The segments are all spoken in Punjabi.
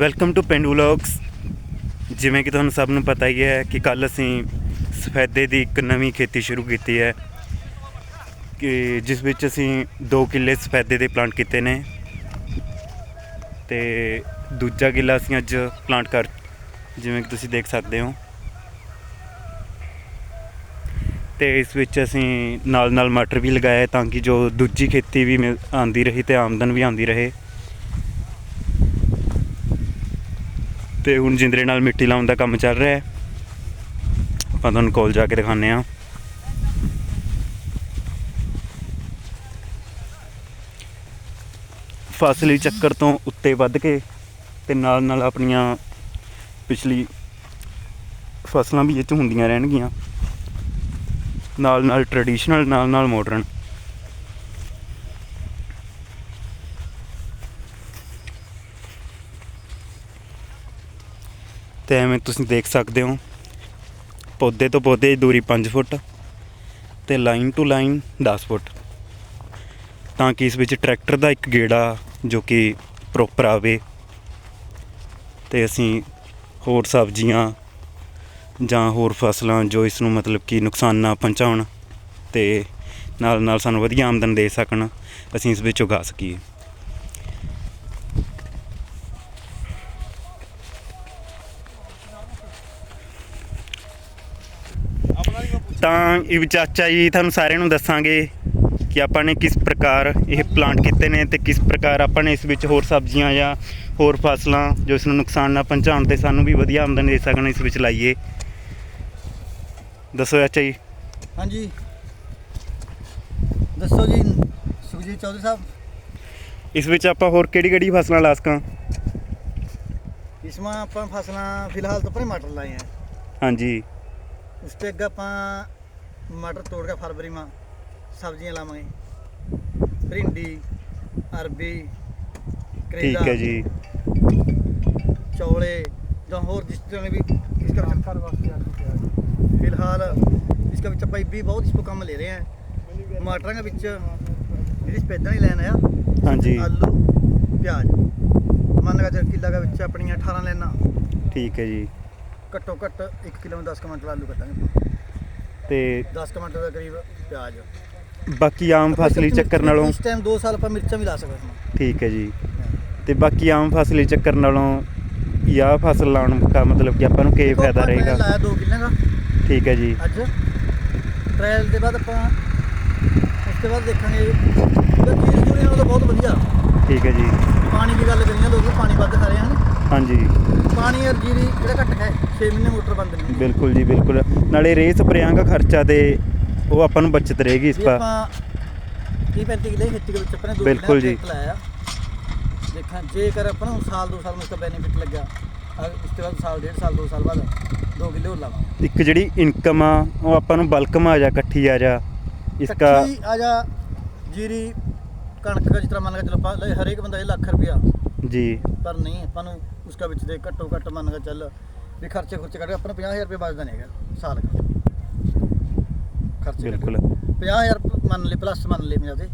ਵੈਲਕਮ ਟੂ ਪਿੰਡ ਵਲੌਗਸ ਜਿਵੇਂ ਕਿ ਤੁਹਾਨੂੰ ਸਭ ਨੂੰ ਪਤਾ ਹੀ ਹੈ ਕਿ ਕੱਲ ਅਸੀਂ ਸਫੈਦੇ ਦੀ ਇੱਕ ਨਵੀਂ ਖੇਤੀ ਸ਼ੁਰੂ ਕੀਤੀ ਹੈ। ਕਿ ਜਿਸ ਵਿੱਚ ਅਸੀਂ 2 ਕਿੱਲੇ ਸਫੈਦੇ ਦੇ ਪਲਾਂਟ ਕੀਤੇ ਨੇ। ਤੇ ਦੂਜਾ ਕਿੱਲਾ ਅਸੀਂ ਅੱਜ ਪਲਾਂਟ ਕਰ, ਜਿਵੇਂ ਕਿ ਤੁਸੀਂ ਦੇਖ ਸਕਦੇ ਹੋ। ਤੇ ਇਸ ਵਿੱਚ ਅਸੀਂ ਨਾਲ ਨਾਲ ਮਟਰ ਵੀ ਲਗਾਇਆ ਤਾਂ ਕਿ ਜੋ ਦੂਜੀ ਖੇਤੀ ਵੀ ਮਿਲ- ਆਉਂਦੀ ਰਹੀ ਤੇ ਆਮਦਨ ਵੀ ਆਉਂਦੀ ਰਹੇ। ਤੇ ਹੁਣ ਜਿੰਦਰੇ ਨਾਲ ਮਿੱਟੀ ਲਾਉਣ ਦਾ ਕੰਮ ਚੱਲ ਰਿਹਾ ਹੈ। ਆਪਾਂ ਤੁਹਾਨੂੰ ਕੋਲ ਜਾ ਕੇ ਦਿਖਾਉਂਦੇ ਹਾਂ। ਫਸਲੀ ਚੱਕਰ ਤੋਂ ਉੱਤੇ ਵੱਧ ਕੇ ਤੇ ਨਾਲ ਨਾਲ ਆਪਣੀਆਂ ਪਿਛਲੀ ਫਸਲਾਂ ਵੀ ਇਹ 'ਚ ਹੁੰਦੀਆਂ ਰਹਿਣਗੀਆਂ। ਨਾਲ ਨਾਲ ਟ੍ਰੈਡੀਸ਼ਨਲ ਨਾਲ ਨਾਲ ਮਾਡਰਨ ਤੇ ਐਵੇਂ ਤੁਸੀਂ ਦੇਖ ਸਕਦੇ ਹੋ। ਪੌਦੇ ਤੋਂ ਪੌਦੇ ਦੀ ਦੂਰੀ 5 ਫੁੱਟ ਤੇ ਲਾਈਨ ਟੂ ਲਾਈਨ 10 ਫੁੱਟ। ਤਾਂ ਕਿ ਇਸ ਵਿੱਚ ਟਰੈਕਟਰ ਦਾ ਇੱਕ ਗੇੜਾ ਜੋ ਕਿ ਪ੍ਰੋਪਰ ਆਵੇ ਤੇ ਅਸੀਂ ਹੋਰ ਸਬਜ਼ੀਆਂ ਜਾਂ ਹੋਰ ਫਸਲਾਂ ਜੋ ਇਸ ਨੂੰ ਮਤਲਬ ਕਿ ਨੁਕਸਾਨ ਨਾ ਪਹੁੰਚਾਉਣ ਤੇ ਨਾਲ ਨਾਲ ਸਾਨੂੰ ਵਧੀਆ ਆਮਦਨ ਦੇ ਸਕਣ, ਅਸੀਂ ਇਸ ਵਿੱਚ ਉਗਾ ਸਕੀਏ। ਤਾਂ ਇਹ ਚਾਚਾ ਜੀ ਤੁਹਾਨੂੰ ਸਾਰਿਆਂ ਨੂੰ ਦੱਸਾਂਗੇ ਕਿ ਆਪਾਂ ਨੇ ਕਿਸ ਪ੍ਰਕਾਰ ਇਹ ਪਲਾਂਟ ਕੀਤੇ ਨੇ ਤੇ ਕਿਸ ਪ੍ਰਕਾਰ ਆਪਾਂ ਨੇ ਇਸ ਵਿੱਚ ਹੋਰ ਸਬਜ਼ੀਆਂ ਜਾਂ ਹੋਰ ਫਸਲਾਂ ਜੋ ਇਸ ਨੂੰ ਨੁਕਸਾਨ ਨਾ ਪਹੁੰਚਾਉਣ ਤੇ ਸਾਨੂੰ ਵੀ ਵਧੀਆ ਆਮਦਨ ਦੇ ਸਕਣ ਇਸ ਵਿੱਚ ਲਾਈਏ। ਦੱਸੋ ਚਾਚਾ ਜੀ। ਹਾਂਜੀ। ਦੱਸੋ ਜੀ ਸੁਖਜੀਤ ਚੌਧਰੀ ਸਾਹਿਬ। ਇਸ ਵਿੱਚ ਆਪਾਂ ਹੋਰ ਕਿਹੜੀ ਕਿਹੜੀ ਫਸਲਾਂ ਲਾ ਸਕਾਂ? ਇਸਮਾਂ ਆਪਾਂ ਫਸਲਾਂ ਫਿਲਹਾਲ ਤਾਂ ਆਪਣੇ ਮਟਰ ਲਾਏ ਆ। ਹਾਂਜੀ। ਉਸ ਤੇ ਅੱਗੇ ਆਪਾਂ ਮਟਰ ਤੋੜ ਕੇ ਫਰਵਰੀ ਮਾ ਸਬਜ਼ੀਆਂ ਲਾਵਾਂਗੇ ਭਿੰਡੀ ਅਰਬੀ ਕਰੇਲਾ ਠੀਕ ਹੈ ਜੀ ਚੌਲੇ ਜਾਂ ਹੋਰ ਜਿਸ ਤਰ੍ਹਾਂ ਵੀ ਇਸ का कर फिलहाल इसका ਵਿੱਚ ਆਪਾਂ ਵੀ ਬਹੁਤ ਇਸ ਕੋ ਕੰਮ ਲੈ ਰਹੇ ਹਾਂ ਮਟਰਾਂ ਦੇ ਵਿੱਚ ਜਿਹੜੀ ਸਪੈਦਾਂ ਹੀ ਲੈਣ ਆ ਹਾਂਜੀ ਆਲੂ ਪਿਆਜ਼ ਮੰਨ ਕੇ ਚੱਲ ਕਿੱਲਾ ਦੇ ਵਿੱਚ ਆਪਣੀਆਂ 18 ਲੈਣਾ ਠੀਕ ਹੈ ਜੀ ਘੱਟੋ ਘੱਟ 1 ਕਿਲੋ ਨੂੰ 10 ਕੁਇੰਟਲ ਆਲੂ ਕੱਟਾਂਗੇ ਤੇ 10 ਕੁਇੰਟਲ ਦੇ ਕਰੀਬ ਪਿਆਜ਼। ਬਾਕੀ ਆਮ ਫਸਲੀ ਚੱਕਰ ਨਾਲੋਂ ਇਸ ਟਾਈਮ 2 ਸਾਲ ਆਪਾਂ ਮਿਰਚਾਂ ਵੀ ਲਾ ਸਕਦੇ ਹਾਂ। ਠੀਕ ਹੈ ਜੀ। ਤੇ ਬਾਕੀ ਆਮ ਫਸਲੀ ਚੱਕਰ ਨਾਲੋਂ ਯਾ ਫਸਲ ਲਾਉਣ ਦਾ ਮਤਲਬ ਕਿ ਆਪਾਂ ਨੂੰ ਕੀ ਦੇਖੋ, ਫਾਇਦਾ ਆਪਾਂ ਰਹੇਗਾ? ਲਾਇਆ 2 ਕਿੱਲੇ ਦਾ। ਠੀਕ ਹੈ ਜੀ। ਅੱਜ ਟ੍ਰਾਇਲ ਦੇ ਬਾਅਦ ਆਪਾਂ ਉਸ ਤੋਂ ਬਾਅਦ ਦੇਖਾਂਗੇ। ਕਿ ਜੀਰੀ ਜੁਰੀ ਨਾਲੋਂ ਤਾਂ ਬਹੁਤ ਵਧੀਆ। ਠੀਕ ਹੈ ਜੀ। ਪਾਣੀ ਦੀ ਗੱਲ ਕਰੀਏ ਲੋਕ ਪਾਣੀ ਵੱਧ ਖਾ ਰਹੇ ਹਨ। ਹਾਂਜੀ। ਪਾਣੀ ਔਰ ਜੀਰੀ ਜਿਹੜਾ ਘੱਟ ਹੈ 6 ਮਹੀਨੇ ਮੋਟਰ ਬੰਦ ਨਹੀਂ ਬਿਲਕੁਲ ਜੀ ਬਿਲਕੁਲ। ਨਾਲੇ ਰੇ ਸਪਰੇਆਂ ਦਾ ਖਰਚਾ ਤੇ ਉਹ ਆਪਾਂ ਨੂੰ ਬਚਤ ਰਹੇਗੀ ਇਸ ਪਾ ਆਪਾਂ 30 35 ਕਿਲੇ ਖੇਤੀ ਦੇ ਵਿੱਚ ਆਪਣੇ ਦੋ ਬਿਲਕੁਲ ਜੀ। ਲਾਇਆ। ਦੇਖਾਂ ਜੇਕਰ ਆਪਾਂ ਨੂੰ ਸਾਲ ਦੋ ਸਾਲ ਨੂੰ ਇਸਦਾ ਬੈਨੀਫਿਟ ਲੱਗਿਆ ਅਗਰ ਇਸ ਤੋਂ ਬਾਅਦ ਸਾਲ ਡੇਢ ਸਾਲ ਦੋ ਸਾਲ ਬਾਅਦ ਦੋ ਕਿਲੇ ਹੋਰ ਲਾਵਾਂ। ਇੱਕ ਜਿਹੜੀ ਇਨਕਮ ਆ ਉਹ ਆਪਾਂ ਨੂੰ ਬਲਕ ਮਾ ਆ ਜਾ ਇਕੱਠੀ ਆ ਜਾ ਇਸਕਾ ਇਕੱਠੀ ਆ ਜਾ ਜੀਰੀ ਕਣਕ ਦਾ ਜਿਸ ਤਰ੍ਹਾਂ ਮੰਨ ਕੇ ਚਲੋ ਆਪਾਂ ਲੈ ਹਰੇਕ ਬੰਦਾ ਇਹ ਲੱਖ ਰੁਪਇਆ। ਜੀ। ਪਰ ਨਹੀਂ ਆਪਾਂ ਨੂੰ ਉਸਕਾ ਵਿੱਚ ਦੇ ਘੱਟੋ ਘੱਟ ਮੰਨ ਕੇ ਚੱਲ ਵੀ ਖਰਚੇ ਖੁਰਚੇ ਕੱਢ ਕੇ ਆਪਾਂ ਨੂੰ 50000 ਰੁਪਏ ਬਚਦਾ ਨਹੀਂ ਹੈਗਾ ਸਾਲ ਦਾ ਖਰਚੇ ਬਿਲਕੁਲ। 50000 ਮੰਨ ਲੈ ਪਲੱਸ ਮੰਨ ਲੈ ਮੇਰਾ ਤੇ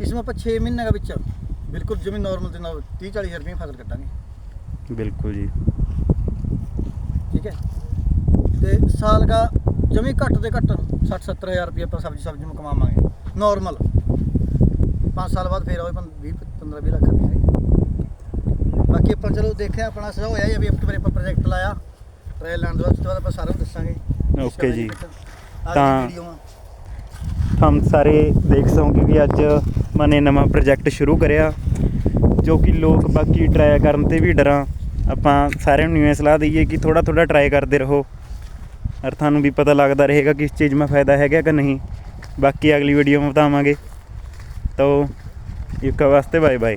ਇਸ ਨੂੰ ਆਪਾਂ 6 ਮਹੀਨੇ ਦੇ ਵਿੱਚ ਬਿਲਕੁਲ ਜਿਵੇਂ ਨਾਰਮਲ ਤੇ 30 40000 ਰੁਪਏ ਫਸਲ ਕੱਟਾਂਗੇ ਬਿਲਕੁਲ ਜੀ। ਠੀਕ ਹੈ? ਤੇ ਸਾਲ ਦਾ ਜਮੀ ਘੱਟ ਦੇ ਘੱਟ 60 70000 ਰੁਪਏ ਆਪਾਂ ਸਬਜ਼ੀ ਸਬਜ਼ੀ ਨੂੰ ਕਮਾਵਾਂਗੇ। ਨਾਰਮਲ 5 ਸਾਲ ਬਾਅਦ ਫੇਰ ਹੋਏ 20 15 20 ਲੱਖ ਰੁਪਏ ਬਾਕੀ ਆਪਾਂ ਚਲੋ ਦੇਖਿਆ ਆਪਣਾ ਸਦਾ ਹੋਇਆ ਜਾਂ ਵੀ ਅਕਤੂਬਰ ਆਪਾਂ ਪ੍ਰੋਜੈਕਟ ਲਾਇਆ। ਟ੍ਰਾਇਲ ਲੈਣ ਦੇ ਉਸ ਤੋਂ ਬਾਅਦ ਆਪਾਂ ਸਾਰਾ ਦੱਸਾਂਗੇ। ਓਕੇ ਜੀ। ਤਾਂ ਤੁਹਾਨੂੰ ਸਾਰੇ ਦੇਖ ਸੋਗੇ ਵੀ ਅੱਜ ਮਨੇ ਨਵਾਂ ਪ੍ਰੋਜੈਕਟ ਸ਼ੁਰੂ ਕਰਿਆ ਜੋ ਕਿ ਲੋਕ ਬਾਕੀ ਟਰਾਈ ਕਰਨ ਤੇ ਵੀ ਡਰਾਂ। ਆਪਾਂ ਸਾਰਿਆਂ ਨੂੰ ਇਹ ਸਲਾਹ ਦਈਏ ਕਿ ਥੋੜਾ ਥੋੜਾ ਟਰਾਈ ਕਰਦੇ ਰਹੋ। ਅਰ ਤੁਹਾਨੂੰ ਵੀ ਪਤਾ ਲੱਗਦਾ ਰਹੇਗਾ ਕਿਸ ਚੀਜ਼ ਮੈਂ ਫਾਇਦਾ ਹੈਗਾ ਕਿ ਨਹੀਂ। ਬਾਕੀ ਅਗਲੀ ਵੀਡੀਓ ਮੈਂ ਬਤਾਵਾਂਗੇ ਤੋ ਇੱਕ ਵਾਸਤੇ ਬਾਏ ਬਾਏ